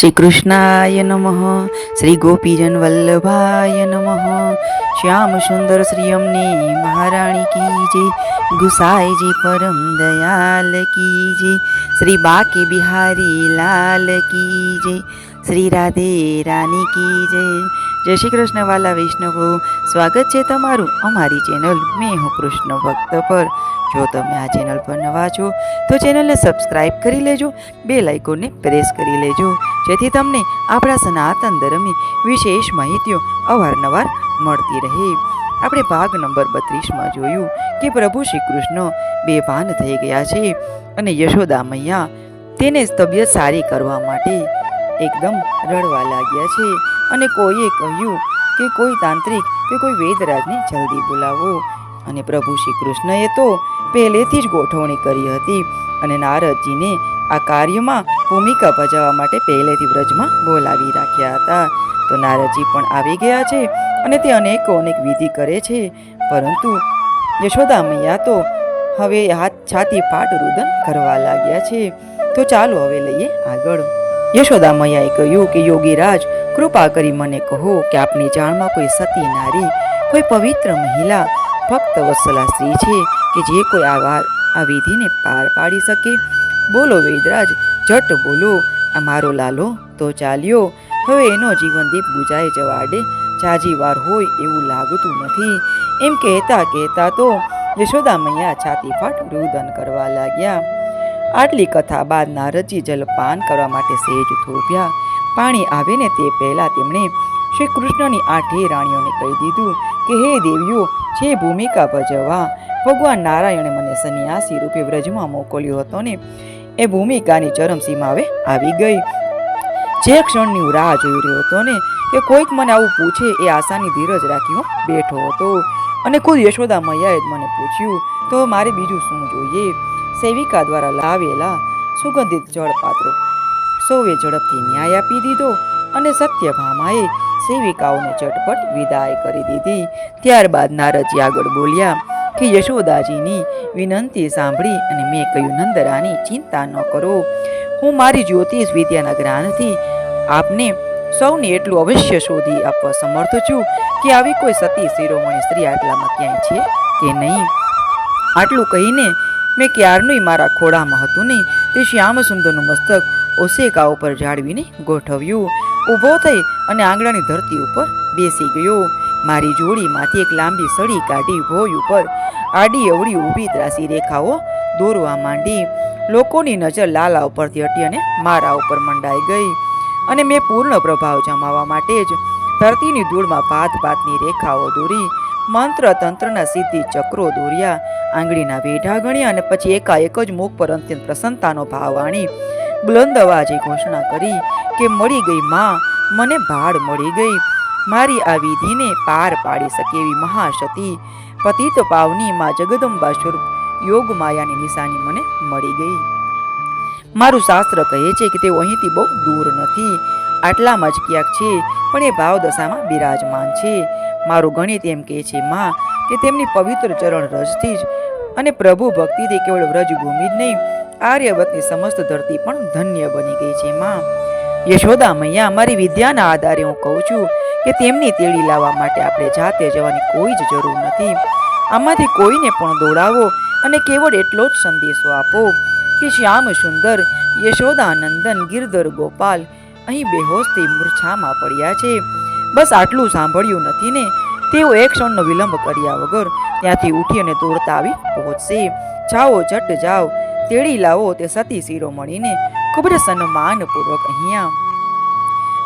શ્રી કૃષ્ણાય નમઃ. શ્રી ગોપીજન વલ્લભાય નમઃ. શ્યામ સુંદર શ્રી અમને મહારાણી કી જય. ગુસાઈજી પરમ દયાલ કી જય. શ્રી બાકી બિહારી લાલ કી જય. શ્રી રાધે રાની કી જય. જય શ્રી કૃષ્ણ વાલા વૈષ્ણવો. સ્વાગત છે તમારું અમારી ચેનલ મેં હું કૃષ્ણ ભક્ત પર. જો તમે આ ચેનલ પર નવા છો, તો ચેનલને સબસ્ક્રાઇબ કરી લેજો, બે લાઇકોને પ્રેસ કરી લેજો, જેથી તમને આપણા સનાતન ધર્મની વિશેષ માહિતીઓ અવારનવાર મળતી રહે. આપણે ભાગ નંબર બત્રીસમાં જોયું કે પ્રભુ શ્રી કૃષ્ણ બેભાન થઈ ગયા છે અને યશોદા મૈયા તેને તબિયત સારી કરવા માટે એકદમ રડવા લાગ્યા છે અને કોઈએ કહ્યું કે કોઈ તાંત્રિક કે કોઈ વેદરાજને જલ્દી બોલાવો. અને પ્રભુ શ્રી કૃષ્ણએ તો પહેલેથી જ ગોઠવણી કરી હતી અને નારદજીને આ કાર્યમાં ભૂમિકા ભજવવા માટે પહેલેથી વ્રજમાં બોલાવી રાખ્યા હતા. તો નારદજી પણ આવી ગયા છે અને તે અનેકો અનેક વિધિ કરે છે. પરંતુ યશોદા મૈયા તો હવે હાથ છાતી ફાટ રુદન કરવા લાગ્યા છે. તો ચાલો હવે લઈએ આગળ. યશોદા મૈયાએ કહ્યું કે, યોગીરાજ, કૃપા કરી મને કહો કે આપની જાણમાં કોઈ સતી નારી, કોઈ પવિત્ર મહિલા, ભક્ત વત્સલા સ્ત્રી છે કે જે કોઈ આ વાર આ વિધિને પાર પાડી શકે? બોલો વેદરાજ, જટ બોલો, આ મારો લાલો તો ચાલ્યો. હવે એનો જીવનદીપ બુજાઈ જવાડે. જાજી વાર હોય એવું લાગતું નથી. એમ કહેતા કહેતા તો યશોદા મૈયા છાતી ફાટ રુદન કરવા લાગ્યા. આટલી કથા બાદ નારદજી જલપાન કરવા માટે સેજ થોભ્યા. પાણી આવે ને તે પહેલાં તેમણે શ્રી કૃષ્ણની આઠે રાણીઓને કહી દીધું કે, હે દેવીઓ, જે ભૂમિકા ભજવવા ભગવાન નારાયણે મને સંન્યાસી રૂપે વ્રજમાં મોકલ્યો હતો ને, એ ભૂમિકાની ચરમસીમા હવે આવી ગઈ. જે ક્ષણની હું રાહ જોઈ રહ્યો હતો ને કે કોઈક મને આવું પૂછે એ આશાની ધીરજ રાખી હું બેઠો હતો અને ખુદ યશોદા મૈયાએ જ મને પૂછ્યું, તો મારે બીજું શું જોઈએ? સેવિકા દ્વારા લાવેલા સુગંધિત જળપાત્રો. સૌએ ઝડપથી ન્યાય આપી દીધો અને સત્યભામાએ સેવિકાઓને ચટપટ વિદાય કરી દીધી. ત્યારબાદ નારદજી આગળ બોલ્યા કે, યશોદાજીની વિનંતી સાંભળી અને મેં કહ્યું નંદરાની ચિંતા ન કરો. હું મારી જ્યોતિષ વિદ્યાના જ્ઞાનથી આપને સૌને એટલું અવશ્ય શોધી આપવા સમર્થ છું કે આવી કોઈ સતી શિરોમણી સ્ત્રી આટલામાં ક્યાંય છે કે નહીં? આટલું કહીને મેં ક્યારનુંય મારા ખોળામાં હતું ને તે શ્યામ સુંદરનું મસ્તક ઓસેકા ઉપર જાળવીને ગોઠવ્યું. ઊભો થઈ અને આંગણાની ધરતી ઉપર બેસી ગયો. મારી જોડીમાંથી એક લાંબી સળી કાઢી ભોય ઉપર આડી અવળી ઊભી ત્રાસી રેખાઓ દોરવા માંડી. લોકોની નજર લાલા ઉપરથી હટી અને મારા ઉપર મંડાઈ ગઈ. અને મેં પૂર્ણ પ્રભાવ જમાવવા માટે જ ધરતીની ધૂળમાં ભાત ભાતની રેખાઓ દોરી. મંત્ર તંત્રના સિદ્ધિ ચક્રો દોર્યા. આંગળીના વેઢા ગણ્યા અને પછી એકાએક જ મુખ પર અત્યંત પ્રસન્નતાનો ભાવ આણી બુલંદ અવાજે ઘોષણા કરી કે, મળી ગઈ માં, મને ભાડ મળી ગઈ. મારી આ વિધિને પાર પાડી શકે એવી મહાશતી. પતિત પાવની માં જગદંબા સ્વરૂપ યોગ માયાની નિશાની મને મળી ગઈ. મારું શાસ્ત્ર કહે છે કે તેઓ અહીંથી બહુ દૂર નથી. આટલામાં જ ક્યાંક છે, પણ એ ભાવ દશામાં બિરાજમાન છે. મારું ગણિત એમ કહે છે, માં, કે તેમની પવિત્ર ચરણ રજથી જ અને પ્રભુ ભક્તિથી કેવળ વ્રજભૂમિ જ નહીં, આર્યવતની સમસ્ત ધરતી પણ ધન્ય બની ગઈ છે, માં. યશોદા મૈયા, મારી વિદ્યાના આધારે હું કહું છું કે તેમની તેડી લાવવા માટે આપણે જાતે જવાની કોઈ જ જરૂર નથી. આમાંથી કોઈને પણ દોડાવો અને કેવળ એટલો જ સંદેશો આપો કે શ્યામ સુંદર યશોદા નંદન ગિરધર ગોપાલ અહીં બેહોશથી મૂર્છામાં પડ્યા છે. બસ આટલું સાંભળ્યું નથી ને. તેઓ એક ક્ષણનો વિલંબ કર્યા વગર ત્યાંથી ઉઠી અને દોડતા આવી પહોંચશે. જાઓ ઝટ જાઓ. તેડી લાવો તે સતી શિરોમણીને. ખૂબ જ સન્માનપૂર્વક અહીંયા.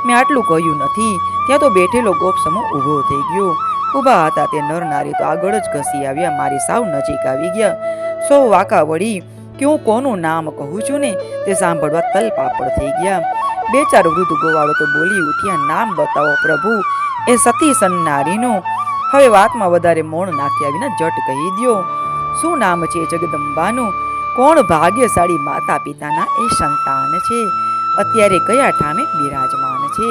મેં આટલું કહ્યું નથી. ત્યાં તો બેઠેલો ગોપ સમૂહ ઊભો થઈ ગયો. ઊભા હતા તે નર નારી તો આગળ જ ઘસી આવ્યા. મારી સાવ નજીક આવી ગયા. સૌ વાકા વળી કે હું કોનું નામ કહું છું ને? તે સાંભળવા તલપાપડ થઈ ગયા. બે ચાર વૃદ્ધ ગોવાળો તો બોલી ઉઠ્યા, નામ બતાવો પ્રભુ. એ સતી સન્નારીનું હવે વાતમાં વધારે મોણ નાખ્યા વિના જટ કહી દ્યો, શું નામ છે જગદંબાનું? કોણ ભાગ્યશાળી માતા પિતાના એ સંતાન છે? અત્યારે કયા ઠામે બિરાજમાન છે?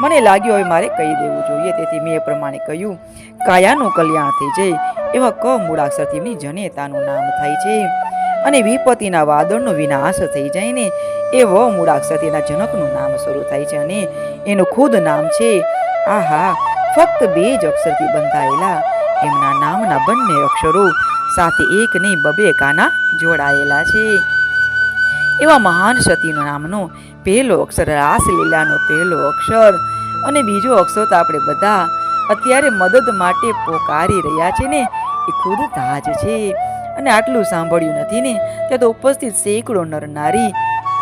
મને લાગ્યું હવે મારે કહી દેવું જોઈએ. તેથી મેં એ પ્રમાણે કહ્યું, કાયાનું કલ્યાણ થઈ જાય, એવા ક મૂળાક્ષરથી એમની જનેતાનું નામ થાય છે. અને વિપત્તિના વાદળનો વિનાશ થઈ જાય ને એ વ મૂળાક્ષર જનકનું નામ શરૂ થાય છે અને એનું ખુદ નામ છે, આહા, ફક્ત બે જ અક્ષરથી બંધાયેલા. એમના નામના બંને અક્ષરો સાથે એક નહીં બબે કાના જોડાયેલા છે. એવા મહાન સતીનું નામનો પહેલો અક્ષર, રાસલીલાનો પહેલો અક્ષર અને બીજો અક્ષર તો આપણે બધા અત્યારે મદદ માટે પોકારી રહ્યા છે ને, એ ખુદ તાજ છે. અને આટલું સાંભળ્યું નથી ને, ત્યાં તો ઉપસ્થિત સેંકડો નર નારી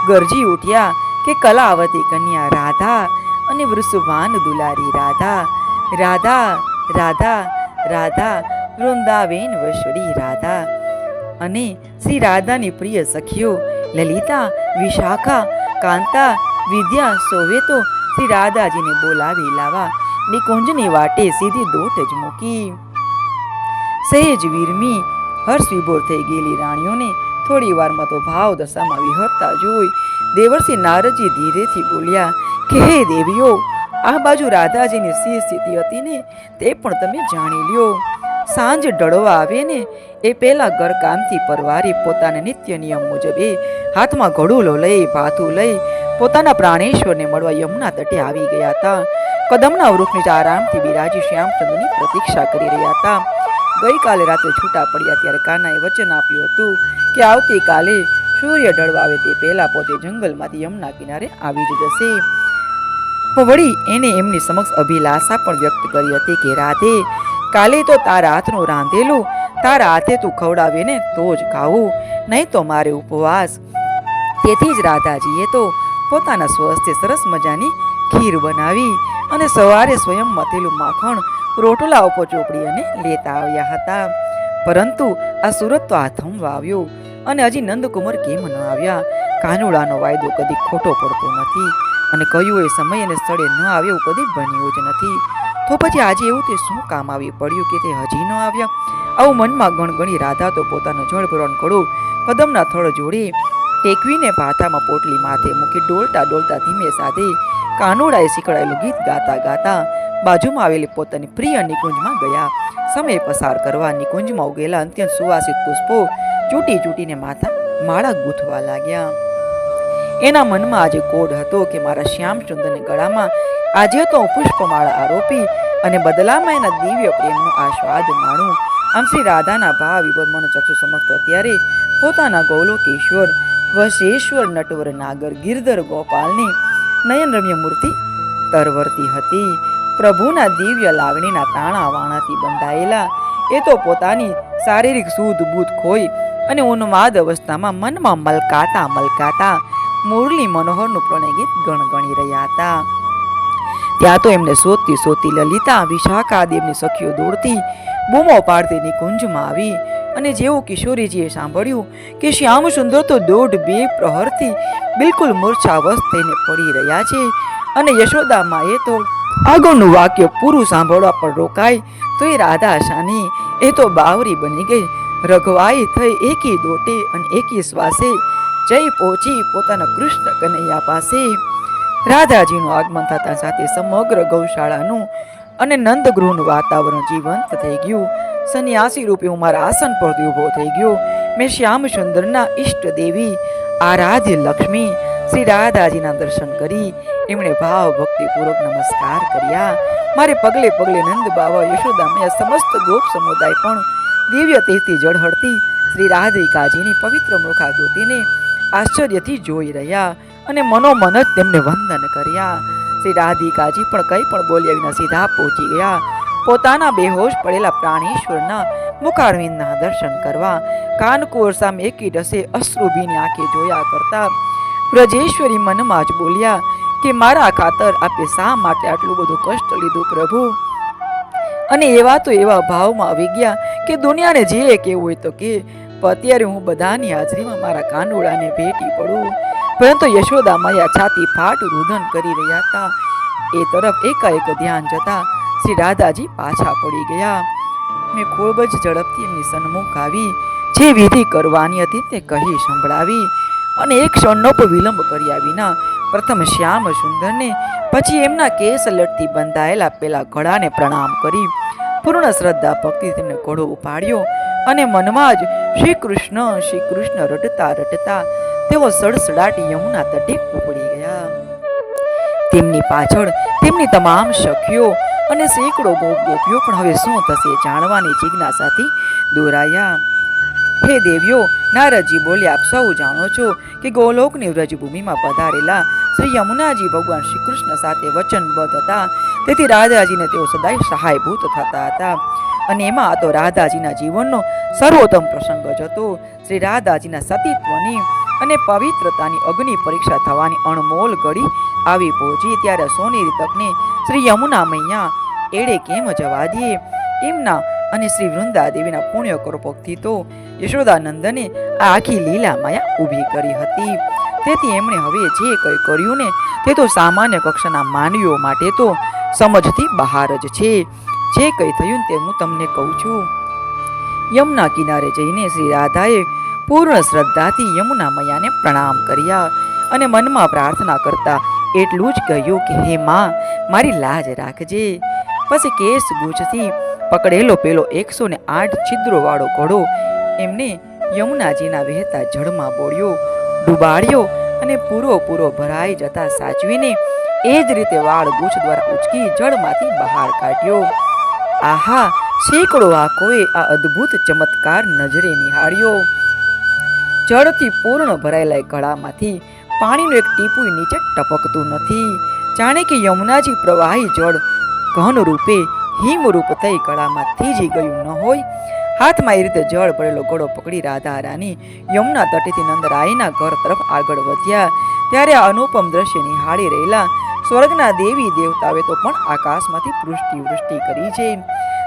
ગરજી ઉઠ્યા કે કલાવતી કન્યા રાધા અને વૃષભાન દુલારી રાધા રાધા રાધા રાધા, વૃંદાવેન વસડી રાધા અને શ્રી રાધાની પ્રિય સખીઓ લલિતા, વિશાખા, કાંતા, વિદ્યા સૌએ તો શ્રી રાધાજીને બોલાવી લાવા, નિકુંજની વાટે સીધી દોટ જ મૂકી. સહેજ વીરમી હર્ષ વિભોર થઈ ગયેલી રાણીઓને થોડી વારમાં તો ભાવ દશામાં વિહરતા જોઈ દેવર્ષિ નારદજી ધીરેથી બોલ્યા, કે હે દેવીઓ, આ બાજુ રાધાજીની સિંહ સ્થિતિ હતી ને તે પણ તમે જાણી લ્યો. સાંજ ડળવા આવે ને એ પહેલા ઘરકામથી પરવારી પોતાના નિત્ય નિયમ મુજબ એ હાથમાં ઘડુલો લઈ, ભાથું લઈ પોતાના પ્રાણેશ્વરને મળવા યમુના તટે આવી ગયા હતા. કદમના વૃક્ષ આરામથી બિરાજી શ્યામચંદ્રની પ્રતીક્ષા કરી રહ્યા હતા. ગઈકાલે રાત્રે છૂટા પડ્યા ત્યારે કાનાએ વચન આપ્યું હતું કે આવતીકાલે સૂર્ય ઢળવાવે તે પહેલાં પોતે જંગલમાંથી યમુના કિનારે આવી જ જશે. પણ વળી એને એમની સમક્ષ અભિલાષા પણ વ્યક્ત કરી હતી કે રાધે કાલે તો તારા હાથનું રાંધેલું, તારા હાથે તું ખવડાવે ને તો જ ખાવું, નહીં તો મારે ઉપવાસ. તેથી જ રાધાજીએ તો પોતાના સ્વસ્તે સરસ મજાની ખીર બનાવી અને સવારે સ્વયં મથેલું માખણ, રોટલા ઉપર ચોપડી અને લેતા આવ્યા હતા. પરંતુ આ સુરત તો આથમ વાવ્યો અને હજી નંદકુમાર કેમ ન આવ્યા? કાનુડાનો વાયદો કદી ખોટો પડતો નથી અને કયું એ સમય અને સ્થળે ન આવ્યો કદી બન્યું જ નથી. તો પછી આજે એવું તે શું કામ આવી પડ્યું કે તે હજી ન આવ્યા? આવું મનમાં ગણગણી રાધા તો પોતાનો જળ ભરણ કડો કદમના થળ જોડે ટેકવીને ભાથામાં પોટલી માથે મૂકી ડોલતા ડોલતા ધીમે સાથે કાનુડાએ શીખડાયેલું ગીત ગાતા ગાતા બાજુમાં આવેલી પોતાની પ્રિય નિકુંજમાં ગયા. સમય પસાર કરવા નિકુંજમાં ઉગેલા અત્યંત સુવાસિત પુષ્પો ચૂંટી ચૂંટીને માથા, માળા ગૂંથવા લાગ્યા. એના મનમાં આજે કોડ હતો કે મારા શ્યામચંદ્રને ગળામાં આજે તો હું પુષ્પમાળા આરોપી અને બદલામાં એના દિવ્ય પ્રેમનો આસ્વાદ માણું. આમ શ્રી રાધાના ભાવ વિભર મન ચક્ષુ સમજતો ત્યારે પોતાના ગૌલોકેશ્વર, વશેશ્વર નટવર નાગર, ગિરધર ગોપાલની નયન રમ્ય મૂર્તિ તરવરતી હતી. પ્રભુના દિવ્ય લાગણીના તાણા વાણાથી બંધાયેલા. એ તો પોતાની શારીરિક સૂધ બૂધ ખોઈ અને ઉન્માદ અવસ્થામાં મનમાં મલકાતા મલકાતા મુરલી મનોહરનું પ્રણય ગીત ગણગણી રહ્યા હતા. ત્યાં તો એમને શોધતી શોધતી લલિતા વિશાખા દેવની સખીઓ દોડતી બૂમો પાડતી નિકુંજમાં આવી. અને જેવું કિશોરીજીએ સાંભળ્યું કે શ્યામ સુંદર તો દોઢ બે પ્રહરથી બિલકુલ મૂર્છાવશ થઈને પડી રહ્યા છે અને યશોદામાં એ તો આગળનું વાક્ય પૂરું સાંભળવા પણ રોકાય, તો એ રાધા શાની એ તો બાવરી બની ગઈ. રઘવાઈ થઈ એકી દોટે અને એકી શ્વાસે જઈ પહોંચી પોતાના કૃષ્ણ કનૈયા પાસે. રાધાજીનું આગમન થતા સાથે સમગ્ર ગૌશાળાનું અને નંદગૃહનું વાતાવરણ જીવંત થઈ ગયું. સંન્યાસી રૂપે હું મારા આસન પરથી ઊભો થઈ ગયો. મેં શ્યામચંદ્રના ઈષ્ટ દેવી, આરાધ્ય લક્ષ્મી, શ્રી રાધાજીના દર્શન કરી. એમણે ભાવ ભક્તિપૂર્વક નમસ્કાર કર્યા. મારે પગલે પગલે નંદ બાવા યશોદામય સમસ્ત ગોપ સમુદાય પણ દિવ્ય તેજથી જળહળતી શ્રી રાધિકાજીની પવિત્ર મુખાકૃતિને આશ્ચર્યથી જોઈ રહ્યા અને મનોમન જ તેમને વંદન કર્યા. શ્રી રાધિકાજી પણ કંઈ પણ બોલ્યા વિના સીધા પહોંચી ગયા. પોતાના બેહોશ પડેલા પ્રાણેશ્વરના મુખારવિંદના દર્શન કરવા કાનકોર સામે એકી ડસે અશ્રુભીની આંખે જોયા કરતા વ્રજેશ્વરી મનમાં જ બોલ્યા કે મારા ખાતર આપે શા માટે આટલું બધું કષ્ટ લીધું પ્રભુ? અને એવા તો એવા ભાવમાં આવી ગયા કે દુનિયાને જે કેવું હોય તો કે અત્યારે હું બધાની હાજરીમાં મારા કાનુડાને ભેટી પડું. પરંતુ યશોદા માયા છાતી ફાટ રુદન કરી રહ્યા હતા. એ તરફ એકાએક ધ્યાન જતા શ્રી રાધાજી પાછા પડી ગયા. મેં ખૂબ જ ઝડપથી એમની સન્મુખ આવી. જે વિધિ કરવાની હતી તે કહી સંભળાવી અને એક ક્ષણનો વિલંબ કર્યા વિના પ્રથમ શ્યામ સુંદરને, પછી એમના કેસ લટથી બંધાયેલા પેલા ઘડાને પ્રણામ કરી. પૂર્ણ શ્રદ્ધા ભક્તિ તેમને ઘોડો ઉપાડ્યો અને મનમાં જ શ્રી કૃષ્ણ શ્રી કૃષ્ણ રટતા રટતા તેઓ સડસડાટ યમુના તટે ઉપડી ગયા. તેમની પાછળ તેમની તમામ સખીઓ અને સેંકડો ગોપ ગોપીઓ પણ હવે શું થશે જાણવાની જિજ્ઞાસાથી દોરાયા. હે દેવીઓ, નારદજી બોલ્યા આપ સૌ જાણો છો કે ગોલોકની વ્રજભૂમિમાં પધારેલા શ્રી યમુનાજી ભગવાન શ્રી કૃષ્ણ સાથે વચનબદ્ધ હતા. તેથી રાધાજીને તેઓ સદાય સહાયભૂત થતા હતા. અને એમાં આ તો રાધાજીના જીવનનો સર્વોત્તમ પ્રસંગ જ હતો. શ્રી રાધાજીના સતીત્વની અને પવિત્રતાની અગ્નિ પરીક્ષા થવાની અણમોલ ઘડી આવી પહોંચી. ત્યારે સોનેરી તકને શ્રી યમુના મૈયા એડે કેમ જવા દે? એમના અને શ્રી વૃંદાદેવીના પુણ્ય કૃપકથી તો યશોદાનંદને આ આખી લીલા માયા ઊભી કરી હતી. તેથી એમણે હવે જે કંઈ કર્યું ને તે તો સામાન્ય કક્ષાના માનવીઓ માટે તો સમજથી બહાર જ છે. જે કંઈ થયું તે હું તમને કહું છું. યમુના કિનારે જઈને શ્રી રાધાએ પૂર્ણ શ્રદ્ધાથી યમુના મૈયાને પ્રણામ કર્યા અને મનમાં પ્રાર્થના કરતા એટલું જ કહ્યું કે, હે માં, મારી લાજ રાખજે. પછી કેસ ગુજથી પકડેલો પેલો એકસો ને આઠ છિદ્રોવાળો ઘોડો એમને યમુનાજીના વહેતા જળમાં બોળ્યો, ડૂબાડ્યો અને પૂરો પૂરો ભરાઈ જતા સાચવીને એ જ રીતે વાળ ગુચ્છ દ્વારા ઉચકી જળમાંથી બહાર કાઢ્યો. આહા સેંકડો આંખોએ આ અદ્ભુત ચમત્કાર નજરે નિહાળ્યો. જળથી પૂર્ણ ભરાયેલા ગળામાંથી પાણીનું એક ટીપું નીચે ટપકતું નથી. જાણે કે યમુનાજી પ્રવાહી જળ ઘન રૂપે હિમરૂપ થઈ ગળામાં થીજી ગયું ન હોય. હાથમાં એ રીતે જળ ભરેલો ઘોડો પકડી રાધા રાની યમુના તટેથી નંદરાયના ઘર તરફ આગળ વધ્યા. ત્યારે આ અનુપમ દ્રશ્ય નિહાળી રહેલા સ્વર્ગના દેવી દેવતાઓએ તો પણ આકાશમાંથી પૃષ્ટિ વૃષ્ટિ કરી છે.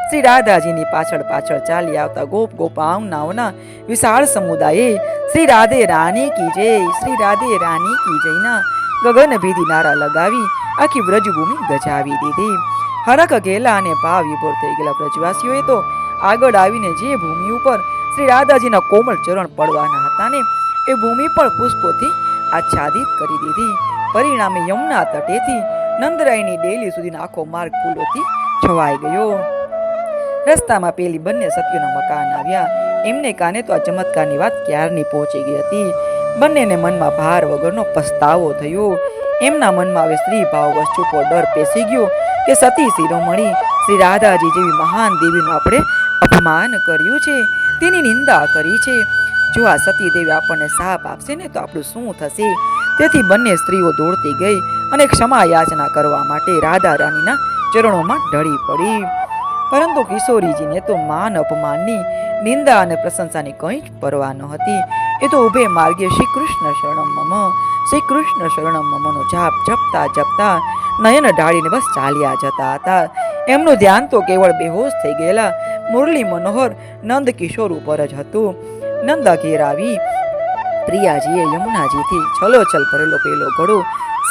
શ્રી રાધાજીની પાછળ પાછળ ચાલી આવતા ગોપ ગોપાવનાઓના વિશાળ સમુદાયે શ્રી રાધે રાની કી જય, શ્રી રાધે રાની કી જયના ગગનભેદી ભેદી નારા લગાવી આખી વ્રજભૂમિ ગજાવી દીધી. હરખ ગેલા અને ભાવ વિભોર થઈ ગયેલા વ્રજવાસીઓએ તો આગળ આવીને જે ભૂમિ ઉપર શ્રી રાધાજીના કોમળ ચરણ પડવાના હતા ને, એ ભૂમિ પણ પુષ્પોથી આચ્છાદિત કરી દીધી. પરિણામે યમુના તટેથી નંદરાયની ડેલી સુધીનો આખો માર્ગ ફૂલોથી છવાઈ ગયો. રસ્તામાં પેલી બંને સતીઓના મકાન આવ્યા. એમને કાને તો આ ચમત્કારની વાત ક્યારની પહોંચી ગઈ હતી? બંનેને મનમાં ભાર વગરનો પસ્તાવો થયો. એમના મનમાં હવે સ્ત્રી ભાવ વસ્તુકો ડર પેસી ગયો કે સતી શિરોમણી શ્રી રાધાજી જેવી મહાન દેવીનું આપણે અપમાન કર્યું છે. તેની નિંદા કરી છે. જો આ સતી દેવી આપણને સાપ આપશે ને તો આપણું શું થશે? તેથી બંને સ્ત્રીઓ દોડતી ગઈ અને ક્ષમા યાચના કરવા માટે રાધા રાણીના ચરણોમાં ઢળી પડી. પરંતુ કિશોરીજીને તો માન અપમાનની નિંદા અને પ્રશંસાની કંઈ જ પરવા ન હતી. એ તો ઉભે માર્ગે શ્રી કૃષ્ણ શરણમ મમ. શ્રી કૃષ્ણ શરણમ મમનો જાપ જપતા જપતા નયન ઢાળીને બસ ચાલ્યા જતા હતા. એમનું ધ્યાન તો કેવળ બેહોશ થઈ ગયેલા મુરલી મનોહર નંદ કિશોર ઉપર જ હતું. નંદ ઘેર આવી. પ્રિયાજીએ યમુનાજીથી છલોછલ ભરેલો પેલો ઘડો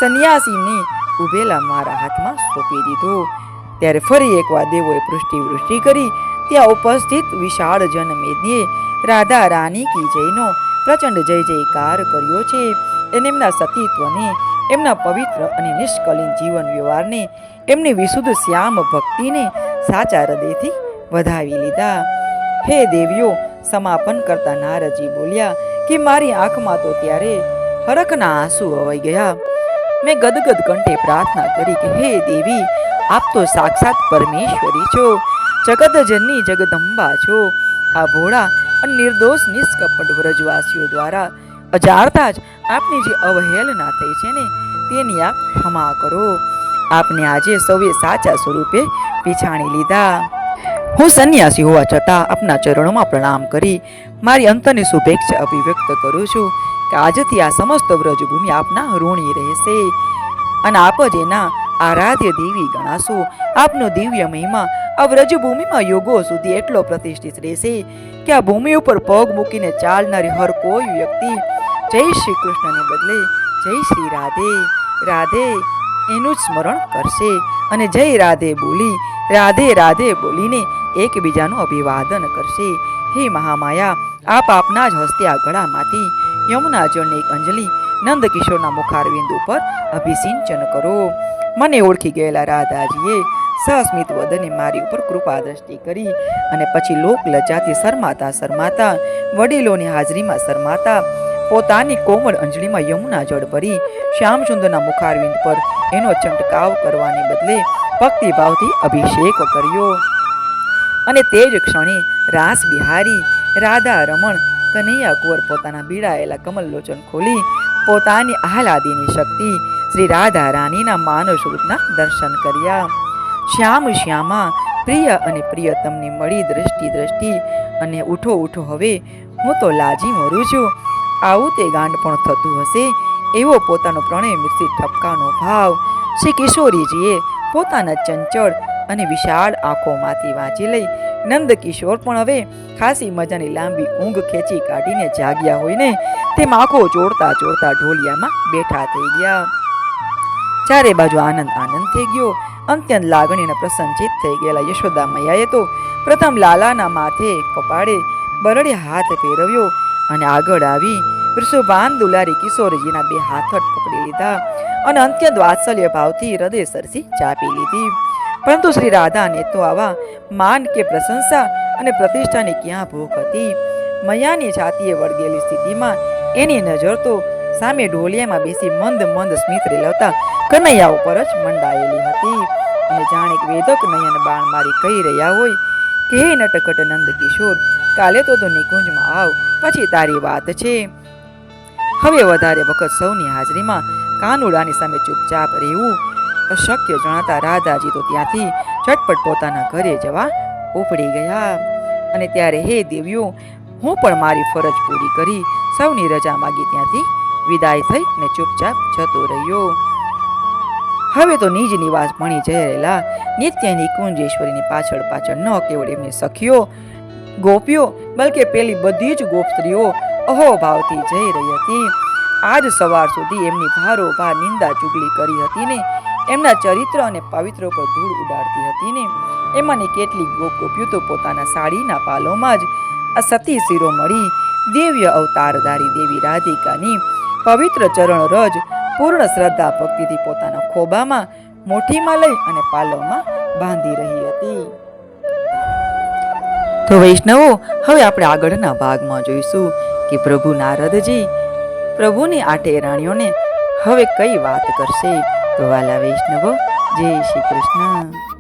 સંન્યાસીને ઉભેલા મારા હાથમાં સોંપી દીધો. ત્યારે ફરી એકવાર દેવોએ પૃષ્ટિ વૃષ્ટિ કરી, ત્યાં ઉપસ્થિત વિશાળ જનમેદીએ રાધા રાની કી જયનો પ્રચંડ જય જયકાર કર્યો છે. એને એમના સતીત્વને, એમના પવિત્ર અને નિષ્કલીન જીવન વ્યવહારને, એમની વિશુદ્ધ શ્યામ ભક્તિને સાચા હૃદયથી વધાવી લીધા. હે દેવીઓ, સમાપન કરતા નારજી બોલ્યા કે મારી આંખમાં તો ત્યારે હરખના આંસુ અવાઈ ગયા. મેં ગદગદ કંઠે પ્રાર્થના કરી કે, હે દેવી, આપ તો સાક્ષાત પરમેશ્વરી છો. જગતજનની જગદંબા છો. આ ભોળા અને નિર્દોષ નિષ્કપટ વ્રજવાસીઓ દ્વારા અજારતા જ આપની જે અવહેલના થઈ છે ને, તેની આપ ક્ષમા કરો. આપને આજે સૌએ સાચા સ્વરૂપે પીછાણી લીધા. હું સંન્યાસી હોવા છતાં આપના ચરણોમાં પ્રણામ કરી, મારી અંતરની શુભેચ્છા અભિવ્યક્ત કરું છું. કે આજથી આ સમસ્ત વ્રજભૂમિ આપના ઋણી રહેશે. અને આપ જ એના આરાધ્ય દેવી ગણાશો. આપનો દિવ્ય મહિમા આ વ્રજભૂમિમાં યુગો સુધી એટલો પ્રતિષ્ઠિત રહેશે કે આ ભૂમિ ઉપર પગ મૂકીને ચાલનારી હર કોઈ વ્યક્તિ જય શ્રી કૃષ્ણને બદલે જય શ્રી રાધે. રાધે એનું જ સ્મરણ કરશે અને જય રાધે બોલી, રાધે રાધે બોલીને એકબીજાનું અભિવાદન કરશે. હે મહામાયા, આપ આપના જ હસ્તે આ ગળામાંથી યમુના જળને એક અંજલિ નંદકિશોરના મુખારવિંદ ઉપર અભિસિંચન કરો. મને ઓળખી ગયેલા રાધાજીએ સસ્મિત વદને મારી ઉપર કૃપા દ્રષ્ટિ કરી અને પછી લોક લજાથી શરમાતા શરમાતા, વડીલોની હાજરીમાં શરમાતા, પોતાની કોમળ અંજળીમાં યમુના જળ ભરી, શ્યામસુંદરના મુખારવિંદ પર એનો ચંટકાવ કરવાને બદલે ભક્તિભાવથી અભિષેક કર્યો. અને તે જ ક્ષણે રાસ બિહારી રાધા રમણ કનૈયા કુંવર પોતાના બીડાયેલા કમલલોચન ખોલી પોતાની આહલાદીની શક્તિ શ્રી રાધા રાણીના માનવ સ્વરૂપના દર્શન કર્યા. શ્યામ શ્યામા, પ્રિય અને પ્રિયતમની મળી દ્રષ્ટિ દ્રષ્ટિ અને ઉઠો ઉઠો હવે હું તો લાજી મરું છું. આવું તે ગાંડ પણ થતું હશે? એવો પોતાનો પ્રણય મિશ્રિત ઠપકાનો ભાવ. શ્રી કિશોરીજીએ પોતાના ચંચળ અને વિશાળ આંખોમાંથી વાંચી લઈ નંદ કિશોર પણ હવે ખાસી મજાની લાંબી ઊંઘ ખેંચી કાઢીને જાગ્યા હોય ને તેમ આંખો ચોડતા ચોડતા ઢોલિયામાં બેઠા થઈ ગયા. ચારે બાજુ આનંદ આનંદ થઈ ગયો. અત્યંત લાગણીને પ્રસન્નચિત થઈ ગયેલા યશોદા મૈયાએ તો પ્રથમ લાલાના માથે કપાળે બરડે હાથ ફેરવ્યો અને આગળ આવી વૃષભાન દુલારી કિશોરજીના બે હાથ પકડી લીધા અને અત્યંત વાત્સલ્ય ભાવથી હૃદય સરસી ચાપી લીધી. પરંતુ શ્રી રાધાને તો આવા માન કે પ્રશંસા અને પ્રતિષ્ઠાની ક્યાં ભૂખ હતી? મૈયાની છાતીએ વળગેલી સ્થિતિમાં એની નજર તો સામે ઢોલિયામાં બેસી મંદ મંદ સ્મિત રેલવતા કનૈયા ઉપર જ મંડાયેલી હતી. અને જાણે વેદક નયન બાણ મારી કહી રહ્યા હોય કે હે નટકટ નંદ કિશોર, કાલે તો તું નિકુંજમાં આવ, પછી તારી વાત છે. હવે વધારે વખત સૌની હાજરીમાં કાનુડાની સામે ચૂપચાપ રહેવું અશક્ય જણાતા રાધાજી તો ત્યાંથી ઝટપટ પોતાના ઘરે જવા ઉપડી ગયા. અને ત્યારે, હે દેવીઓ, હું પણ મારી ફરજ પૂરી કરી સૌની રજા માગી ત્યાંથી વિદાય થઈ ને ચૂપચાપ જતો રહ્યો. હવે તો નિજ નિવાસ ભણી જઈ રહેલા નિત્યની કુંજેશ્વરીની પાછળ પાછળ ન કેવળ એમની સખીઓ, ગોપીઓ, બલકે પેલી બધી જ ગોપસ્ત્રીઓ અહોભાવથી જઈ રહી હતી. આજ સવાર સુધી એમની ભારોભાર નિંદા ચુગલી કરી હતી ને એમના ચરિત્ર અને પવિત્ર પર ધૂળ ઉડાડતી હતી ને. એમાંની કેટલીક ગોપ ગોપીઓ તો પોતાના સાડીના પાલોમાં જ આ સતી શિરોમણી દિવ્ય અવતારધારી દેવી રાધિકાની. પવિત્ર ચરણ રજ, પૂર્ણ શ્રદ્ધા ભક્તિથી પોતાના ખોબામાં મોઠીમાં લઈ અને પાલવમાં બાંધી રહી હતી. તો વૈષ્ણવો, હવે આપણે આગળના ભાગમાં જોઈશું કે પ્રભુ નારદજી પ્રભુની આઠે રાણીઓને હવે કઈ વાત કરશે? તો વાલા વૈષ્ણવો જય શ્રી કૃષ્ણ.